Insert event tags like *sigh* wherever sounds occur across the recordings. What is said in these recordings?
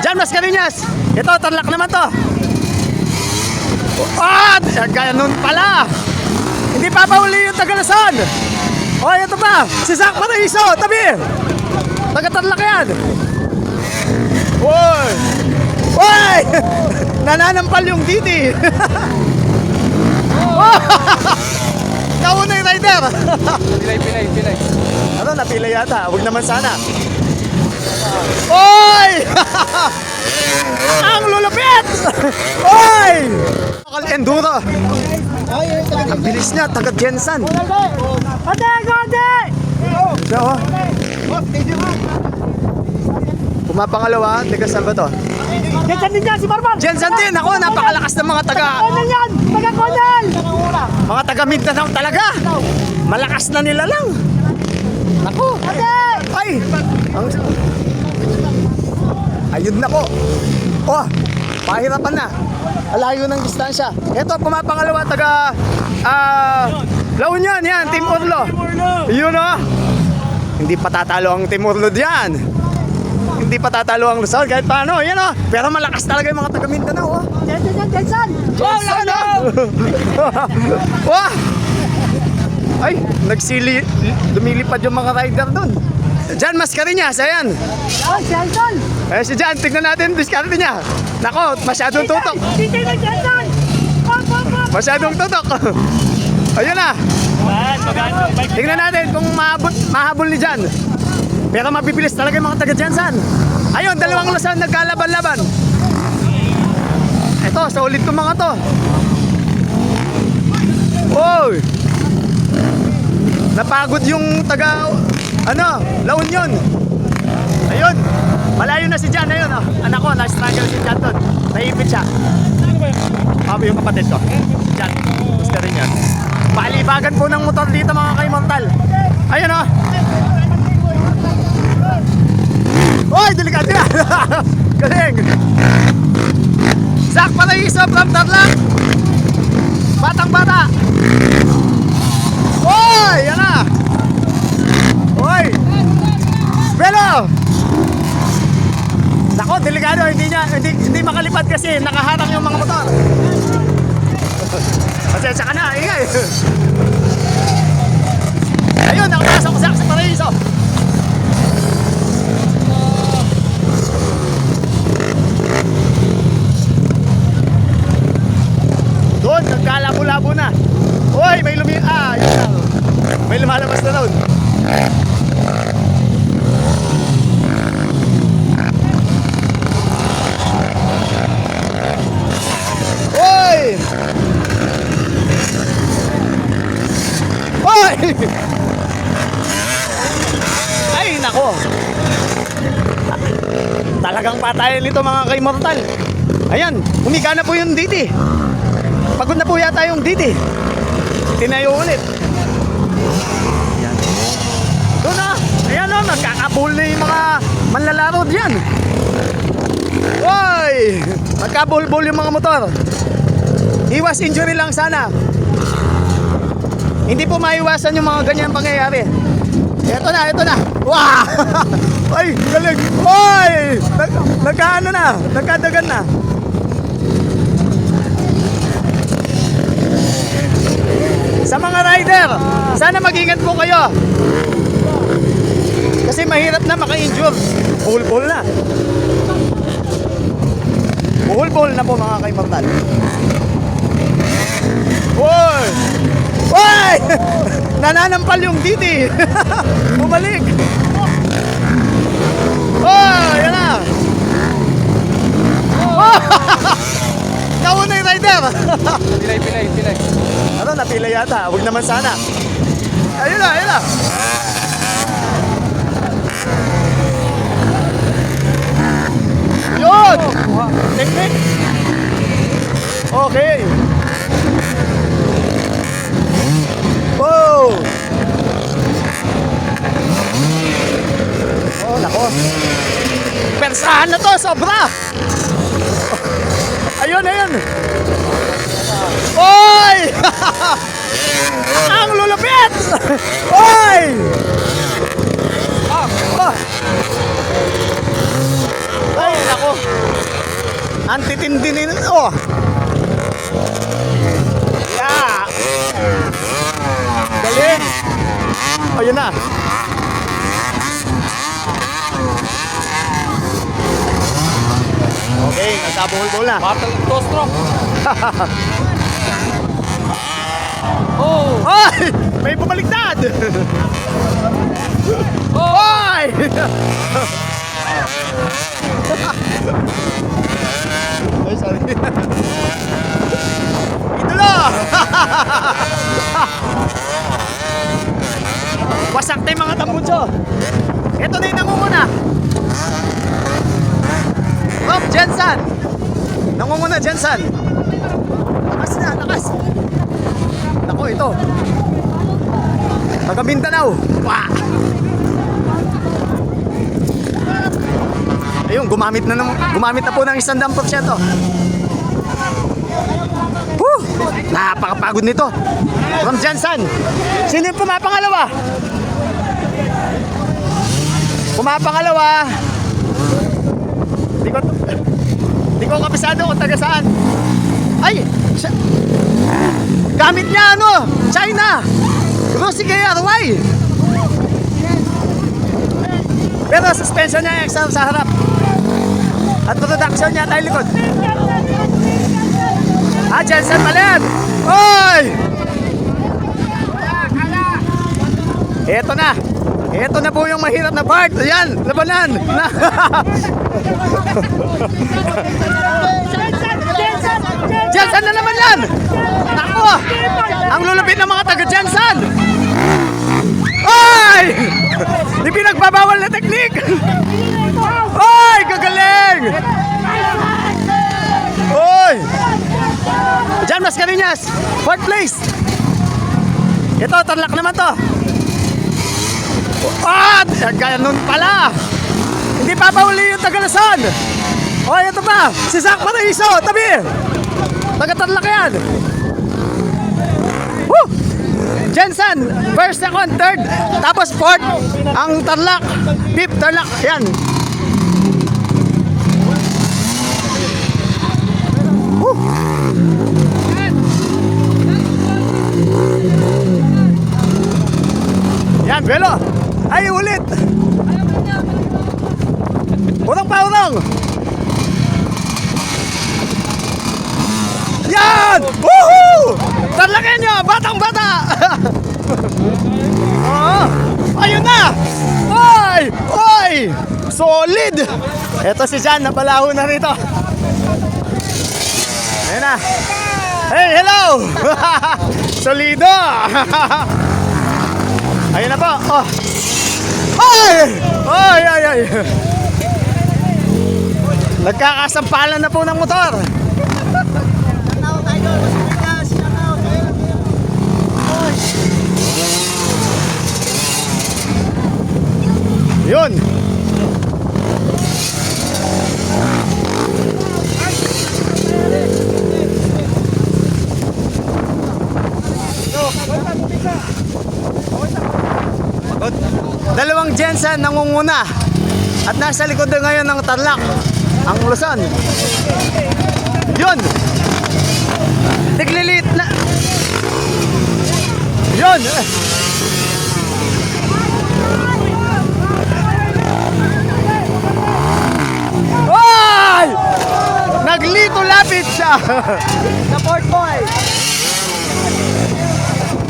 Diyan, Mascarinas. Ito, tarlak naman to. Ah! Ganun pala. Hindi pa pauli yung Tagalasan. O, ito pa. Si Zach Paraiso. Tabi. Taga-tarlak yan. Uy! Uy! *laughs* Nananampal yung Didi. *laughs* Nauna yung rider. Pilay, pilay, pilay. Ano, napila yata. Huwag naman sana. Oy! *laughs* Ang lulupit! Oy! Enduro. Ang bilis niya, taga Jensen. Ate, ate! Siya oh. Pumapangalawa, taga saan ba to? Diyan din yan, si Barban! Jensen din, ako, napakalakas ng mga taga, Konal yan! Taga Konal! mga taga Mindanao talaga. Malakas na nila lang. Ako. Ate! Ay! Ang... Ayun na po. Oh, pahirapan na. Alayo ng distansya. Ito, pumapangalawa, taga... Ah... La Union, yan, Team Urlo. Yun oh. Hindi pa tatalo ang Team Urlo diyan. Hindi pa tatalo ang Luzon kahit paano, yan oh. Pero malakas talaga yung mga taga Mindanao oh. Diyan, diyan, diyan, Jensen! Wow, ano? *laughs* Wah! Ay, nagsili, lumilipad yung mga rider doon. Diyan, Mascarinas, ayan. Oh, Jensen! Eh, si Jan, tignan natin, diskarte niya. Nako, masyadong tutok. Na Jensen! Pop, pop, pop! Masyadong tutok. *laughs* Ayun na. Tignan natin kung mahabol, mahabol ni Jan. Pero mabibilis talaga yung mga taga Jansan. Ayun, dalawang lusan nagkalaban-laban. Ito, sa ulit ko mga to. Oy! Napagod yung taga, ano, La Union. Ayun, malayo na si Jan, ayun, oh. anak ko, na-struggle si Jan doon. Naipit siya. Ako yung kapatid ko. Jan, gusto rin yan. Palibagan po ng motor dito mga kaimontal. Ayun oh. Oy, delikado yan. *laughs* Galing. Zach Paraiso from Tarlac. Batang bata. Oy, yan na. Oy. Belo. Nako, delikado. Hindi niya, hindi, hindi makalipad kasi nakaharang yung mga motor. Pasensya ka na, ingay. Ayun, nakapasok sa sa Paraiso. Doon, nagkalabo-labo na. Uy, may lumi... Ah, yun lang. May lumalabas na doon. Uy! Uy! Ay, nako. Talagang patayan nito mga kay-mortal. Ayan, humiga na po yung Didi. Pagod na po yata yung Didi. Tinayo ulit. Ayan. Doon na. Ayan o, nagkakabul na yung mga manlalaro diyan. Uy! Nagkabulbul yung mga motor. Iwas injury lang sana. Hindi po maiwasan yung mga ganyan pangyayari. Ito na, ito na. Wow! *laughs* Ay, galing. Oy! Nag, nagkaano na, nagkadagan na. Sa mga rider, sana mag-ingat po kayo. Kasi mahirap na maka-injure. Buhol-buhol na. Buhol-buhol na po mga kaimortal. Uy! Uy! *laughs* Nananampal yung Didi. *laughs* Bumalik. Oh, yan na. Oh! *laughs* Nauna yung rider. Pilay, pilay, pilay. ano, napila yata. Huwag naman sana. Ayun na, ayun na. Yun! Technique. Okay. Oh! Oh, nako. Persahan na to, sobra! Ayun, ayun! Oy! *laughs* Ang lulupit! Oy! Ah, ah. Ay, nako. Ang titindi nito. Oh. Yeah. Galing. Oh, yun na. Okay, nagkabuhol-buhol na. Battle two stroke. *laughs* oh! Ay! May bumaliktad! Ay! *laughs* Ay, sorry. Idolo! *laughs* Wasak tayo mga tambutso. Ito na yung nangunguna. Jensen. Nangunguna Jensen. Lakas na, lakas. Ako, ito. Taga Mindanao. Wah! Ayun, gumamit na ng, gumamit na po ng isang dam porsyento. Woo! Napakapagod nito. From Jansan. Sino yung pumapangalawa? Pumapangalawa. Di ko, di ko kapisado kung taga saan. Ay! Siya, Gamit niya ano? China! Rusi KRY! Pero suspension niya exam sa harap. At production niya tayo likod. Ah, Jensen Palet! Oy! Ito na. Ito na po yung mahirap na part. Ayan, labanan. Na. *laughs* Jensen! Na naman yan! Nako! Ang lulupit ng mga taga Jensen! Ay! Di pinagbabawal na teknik! Ay! Gagaling! Oy! Diyan, mas kaninyas! Fourth place! Ito, tarlak naman to! Ah! Ganun pala! Hindi papahuli yung Tagalasan! O, ito pa! Si Zach Paraiso! Tabi! Taga-tarlak yan! Woo! Jensen, first, second, third, tapos fourth, ang tarlak, fifth, tarlak, yan. Woo! Yan, Belo. Ay, ulit. Urong pa, urong. Yan! Woohoo! Tarlakan nyo! Batang bata! *laughs* Oo. Ayun na! Oy! Oy! Solid! Ito si Jan, napalaho na rito. Ayun na. Hey, hello! *laughs* Solido! *laughs* Ayun na po. Oh. Ay! Ay, ay, ay! Nagkakasampalan na po ng motor. Yun. Nangunguna at nasa likod na ngayon ng Tarlac ang Luzon. Yun. Tiglilit na. Yun. Ay! Naglito lapit siya. *laughs* Sa Port Boy.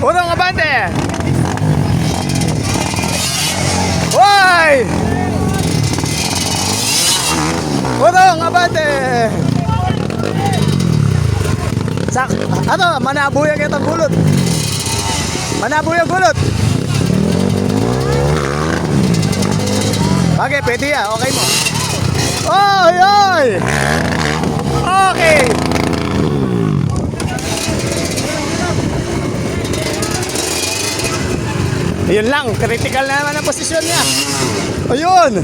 Unang abante. Hoy! Unang abante. Sak, ano, manabuyag itong gulot. Manabuyag gulot. Bagay, pwede ya. Okay mo. Oy, oy! Okay! Ayun lang, critical na naman ang posisyon niya. Ayun!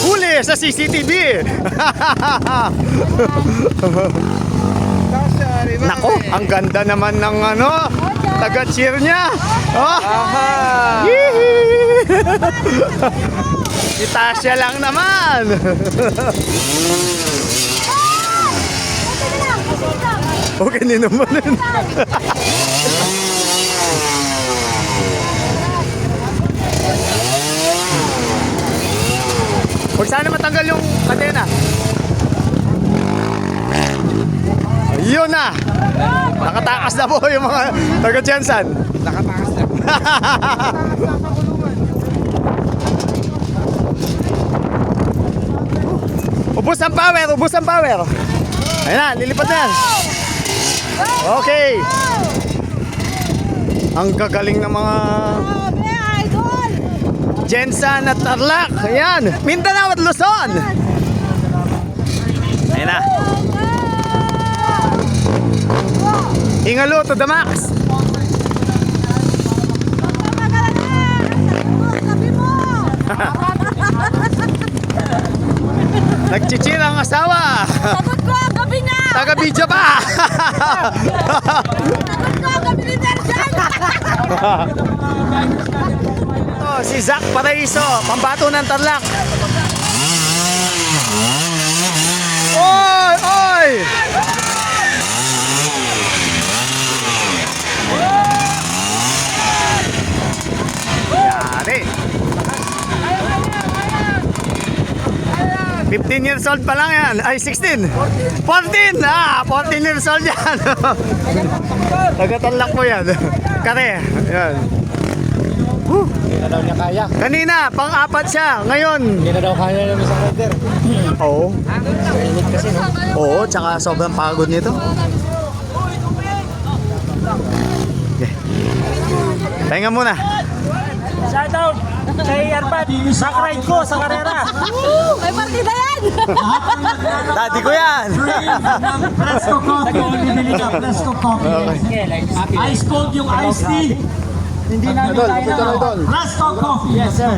Huli sa CCTV! *laughs* Nako, ang ganda naman ng ano, taga-cheer niya. Oh. *laughs* Tasha lang naman. Okay din naman Huwag sana matanggal yung kadena. Yun na! Nakatakas na po yung mga taga Jensen. Nakatakas na. *laughs* ubus ang power, ubus ang power. Ayun na, lilipad na yan. Okay. Ang gagaling ng mga! Jensen at Tarlac. Ayan, Mindanao at Luzon. Ayun na. Ingalo to the max. *laughs* Nagchichil ang asawa. Sagot ko, gabi na! Taga-video pa. Sagot ko, gabi ni Terjan! *laughs* Si Zach Paraiso, pambato ng Tarlac. Oy, oy! Yari. 15 years old pa lang yan. Ay, 16. 14. Ah, 14 years old yan. *laughs* Tagatanlak mo yan. Kare. Yan. Hindi na daw niya kaya. Kanina, pang-apat siya. Ngayon, Hindi na daw kaya namin sa rider. Oo. Mainit kasi no. Oo, tsaka sobrang pagod nito. Okay. Pahinga muna. Shoutout kay Arbat, back ride ko sa karera. May partida yan! *laughs* Daddy ko yan. Presto Coffee, bibili ka Presto Coffee. Ice cold yung iced tea. Hindi namin kaya na. Presto Coffee, yes sir.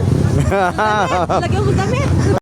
*laughs* Lagyan ko damit.